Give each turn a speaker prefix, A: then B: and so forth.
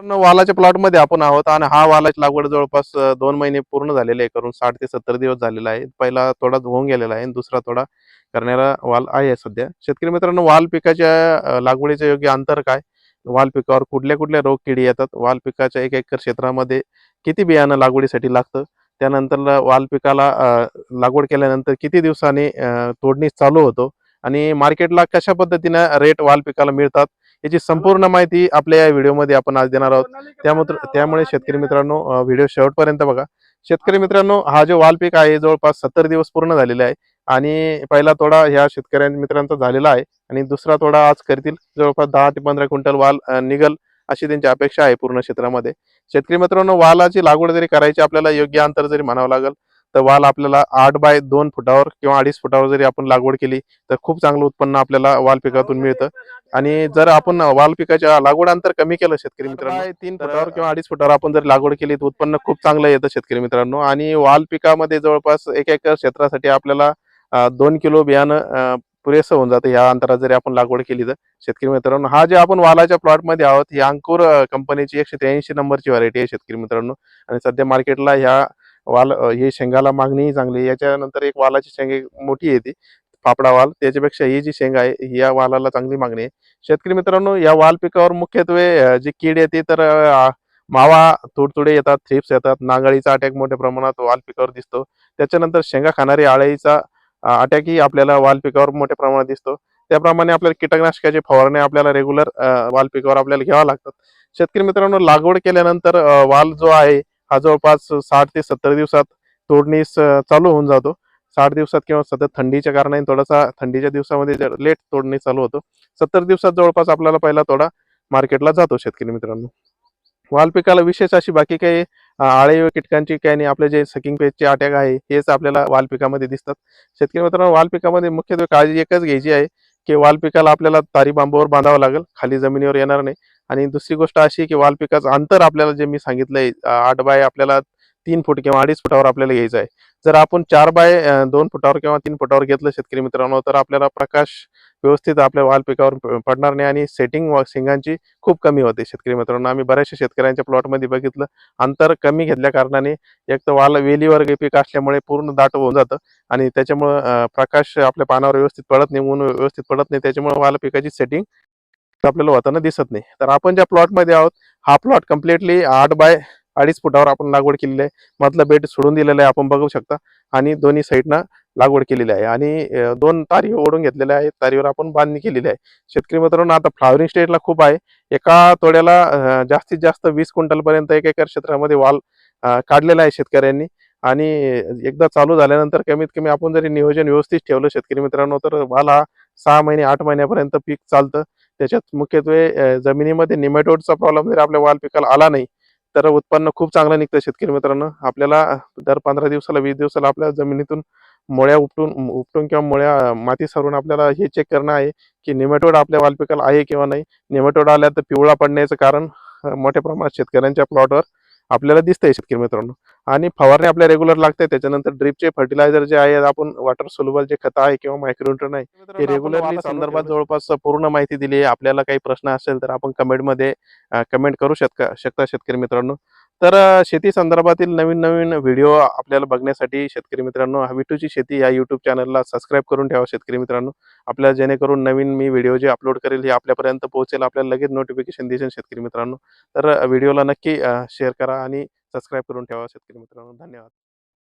A: वालाच्या प्लॉटमध्ये आपण आहोत आणि हा वालाची लागवड जवळपास दोन महिने पूर्ण झालेले आहे. करून साठ ते सत्तर दिवस झालेला आहे. पहिला थोडा होऊन गेलेला आहे आणि दुसरा थोडा करणारा वाल आहे सध्या. शेतकरी मित्रांनो वाल पिकाच्या लागवडीचे योग्य अंतर काय? वाल पिकावर कुठल्या कुठल्या रोग किडी येतात? वाल पिकाच्या एक एकर क्षेत्रामध्ये किती बियाणं लागवडीसाठी लागतं? त्यानंतर वाल पिकाला लागवड केल्यानंतर किती दिवसांनी तोडणी चालू होतो? आणि मार्केटला कशा पद्धतीनं रेट वाल पिकाला मिळतात? याची संपूर्ण माहिती आपल्या या व्हिडिओमध्ये आपण आज देणार आहोत. त्यामुळे त्यामुळे शेतकरी मित्रांनो व्हिडिओ शेवटपर्यंत बघा. शेतकरी मित्रांनो हा जो वाल पीक आहे जवळपास सत्तर दिवस पूर्ण झालेले आहे. आणि पहिला तोडा ह्या शेतकऱ्या मित्रांचा झालेला आहे. आणि दुसरा तोडा आज करतील. जवळपास दहा ते पंधरा क्विंटल वाल निघल अशी त्यांची अपेक्षा आहे पूर्ण क्षेत्रामध्ये. शेतकरी मित्रांनो वालाची लागवड जरी करायची आपल्याला योग्य अंतर जरी म्हणावं लागेल तर वाल आपल्याला आठ बाय दोन फुटावर किंवा अडीच फुटावर जरी आपण लागवड केली तर खूप चांगलं उत्पन्न आपल्याला वाल पिकातून मिळतं. आणि जर आपण वाल पिकाच्या लागवड अंतर कमी केलं शेतकरी मित्रांनो तीन फुटावर किंवा अडीच फुटावर आपण जर लागवड केली तर उत्पन्न खूप चांगलं येतं शेतकरी मित्रांनो. आणि वाल पिकामध्ये जवळपास एक एकर क्षेत्रासाठी आपल्याला दोन किलो बियाणं पुरेसं होऊन जातं ह्या अंतरात जरी आपण लागवड केली तर. शेतकरी मित्रांनो हा जे आपण वालाच्या प्लॉटमध्ये आहोत ही अंकुर कंपनीची एकशे त्र्याऐंशी नंबरची व्हरायटी आहे शेतकरी मित्रांनो. आणि सध्या मार्केटला ह्या वाल हे ही शेंगाला मागणीही चांगली याच्यानंतर एक वालाची शेंगे मोठी येते फापडा वाल. त्याच्यापेक्षा ही जी शेंगा आहे या वालाला चांगली मागणी आहे. शेतकरी मित्रांनो या वाल पिकावर मुख्यत्वे जी कीड येते तर मावा तुडतुडे येतात थ्रिप्स येतात. नांगळीचा अटॅक मोठ्या प्रमाणात वाल पिकावर दिसतो. त्याच्यानंतर शेंगा खाणारी आळीचा अटॅकही आपल्याला वाल पिकावर मोठ्या प्रमाणात दिसतो. त्याप्रमाणे आपल्याला कीटकनाशकाचे फवारणे आपल्याला रेग्युलर वाल पिकावर आपल्याला घ्यावा लागतात शेतकरी मित्रांनो लागवड केल्यानंतर वाल जो आहे हा जवळपास साठ ते सत्तर दिवसात तोडणीस चालू होऊन जातो. साठ दिवसात किंवा सतत थंडीच्या कारणाने थोडासा थंडीच्या दिवसामध्ये लेट तोडणी चालू होतो सत्तर दिवसात जवळपास आपल्याला पहिला तोडा मार्केटला जातो शेतकरी मित्रांनो. वाल पिकाला विशेष अशी बाकी काही आळे व कीटकांची काही नाही. आपले जे सकिंग पेजचे अटॅक आहे हेच आपल्याला वाल पिकामध्ये दिसतात. शेतकरी मित्रांनो वाल पिकामध्ये मुख्यत्वे काळजी एकच घ्यायची आहे की वाल पिकाला आपल्याला तारी बांबूवर बांधावं लागेल. खाली जमिनीवर येणार नाही. आणि दुसरी गोष्ट अशी की वाल पिकाचं अंतर आपल्याला जे मी सांगितलंय आठ बाय आपल्याला तीन फूट किंवा अडीच फुटावर आपल्याला घ्यायचं आहे. जर आपण चार बाय दोन फुटावर किंवा तीन फुटावर घेतलं शेतकरी मित्रांनो तर आपल्याला प्रकाश व्यवस्थित आपल्या वाल पिकावर पडणार नाही आणि सेटिंग शेंगांची खूप कमी होते शेतकरी मित्रांनो. आम्ही बऱ्याचशा शेतकऱ्यांच्या प्लॉटमध्ये बघितलं अंतर कमी घेतल्या कारणाने एक तर वाल वेलीवर पीक असल्यामुळे पूर्ण दाट होऊन जातं आणि त्याच्यामुळं प्रकाश आपल्या पानावर व्यवस्थित पडत नाही ऊन व्यवस्थित पडत नाही त्याच्यामुळे वाल पिकाची सेटिंग आपल्याला होताना दिसत नाही. तर आपण ज्या प्लॉटमध्ये आहोत हा प्लॉट कम्प्लिटली आठ बाय अडीच फुटावर आपण लागवड केलेली आहे. मधलं बेड सोडून दिलेलं आहे आपण बघू शकता. आणि दोन्ही साईडनं लागवड केलेली आहे. आणि दोन तारी ओढून घेतलेल्या आहेत. तारीवर आपण बांधणी केलेली आहे. शेतकरी मित्रांनो आता फ्लावरिंग स्टेजला खूप आहे. एका तोड्याला जास्तीत जास्त वीस क्विंटलपर्यंत एक एकर क्षेत्रामध्ये वाल काढलेला आहे शेतकऱ्यांनी. आणि एकदा चालू झाल्यानंतर कमीत कमी आपण जरी नियोजन व्यवस्थित ठेवलं शेतकरी मित्रांनो तर वाल हा सहा महिने आठ महिन्यापर्यंत पीक चालतं. त्याच्यात मुख्यत्वे जमिनीमध्ये निमेटोडचा प्रॉब्लेम जर आपल्या वाल पिकाला आला नाही तर उत्पन्न खूप चांगलं निघतं शेतकरी मित्रांनो. आपल्याला दर पंधरा दिवसाला वीस दिवसाला आपल्या जमिनीतून मुळ्या उपटून उपटून किंवा मुळ्या माती सारून आपल्याला हे चेक करणं आहे की निमेटोड आपल्या वालपिकाला आहे किंवा नाही. निमेटोड आल्या तर पिवळा पडण्याचं कारण मोठ्या प्रमाणात शेतकऱ्यांच्या प्लॉटवर आपल्याला दिसतंय शेतकरी मित्रांनो. आणि फवारणी आपल्या रेग्युलर लागते त्याच्यानंतर ड्रिपचे फर्टिलायझर जे आहे आपण वॉटर सोल्युबल जे खत आहे किंवा मायक्रोन्यूट्रन आहे हे रेग्युलरली संदर्भात जवळपास पूर्ण माहिती दिली आहे. आपल्याला काही प्रश्न असेल तर आपण कमेंटमध्ये कमेंट करू शकता शकता शेतकरी मित्रांनो. तर शेती संदर्भातील नवीन नवीन व्हिडिओ आपल्याला बघण्यासाठी शेतकरी मित्रांनो हविटूची शेती या युट्यूब चॅनलला सबस्क्राईब करून ठेवा शेतकरी मित्रांनो. आपल्याला जेणेकरून नवीन मी व्हिडिओ जे अपलोड करेल हे आपल्यापर्यंत पोहोचेल आपल्याला लगेच नोटिफिकेशन दिसेल शेतकरी मित्रांनो. तर व्हिडिओला नक्की शेअर करा आणि सबस्क्राईब करून ठेवा शेतकरी मित्रांनो. धन्यवाद.